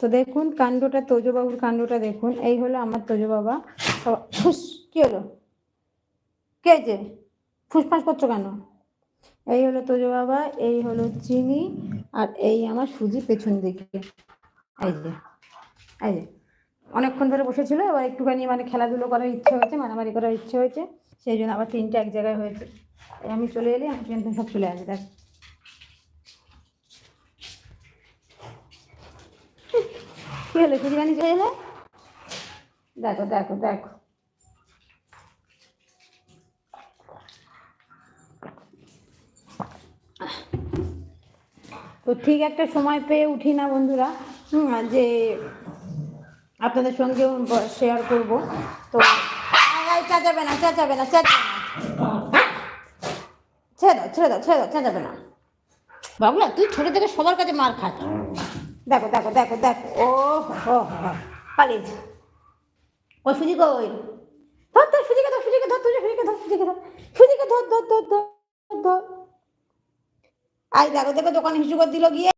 তো দেখুন কাণ্ডটা তোজবাবুর কাণ্ডটা দেখুন। এই হলো আমার তোজো বাবা ফুস, কি হলো? কে যে? ফুসফাস করছ কেন? এই হলো তোজো বাবা এই হলো চিনি, আর এই আমার সুজি পেছন দিকে। এই যে এই যে। অনেকক্ষণ ধরে বসেছিল, এবার একটুখানি মানে খেলাধুলো করার ইচ্ছে হয়েছে, মারামারি করার ইচ্ছে হয়েছে, সেই জন্য আবার তিনটে এক জায়গায় হয়েছে। আমি চলে এলে আমি পেছন সব চলে আসে, দেখ। কি হলো বানিয়ে চলে এলে? দেখো দেখো দেখো। তো ঠিক একটা সময় পেয়ে উঠি না বন্ধুরা যে আপনাদের সঙ্গেও শেয়ার করব। তো চেঁচাবে না চেঁচাবে না চেঁচাবে না। ছেড়ে দাও ছেড়ে দাও ছেড়ে দাও, চেঁচাবে না। বাবুলা, তুই ছোটো থেকে সবার কাছে মার খাস। দেখো দেখো দেখো দেখো। ও হো পালিয়েছে ও সুজি কই ধর ধর, সুজিকে ধর সুজিকে, ধর, তুই সুজিকে, ধর সুজিকে ধর। সুজিকে, ধর ধর ধর ধর ধর। আই দেখো দেখো, দোকানে হিসু করে দিল গিয়ে।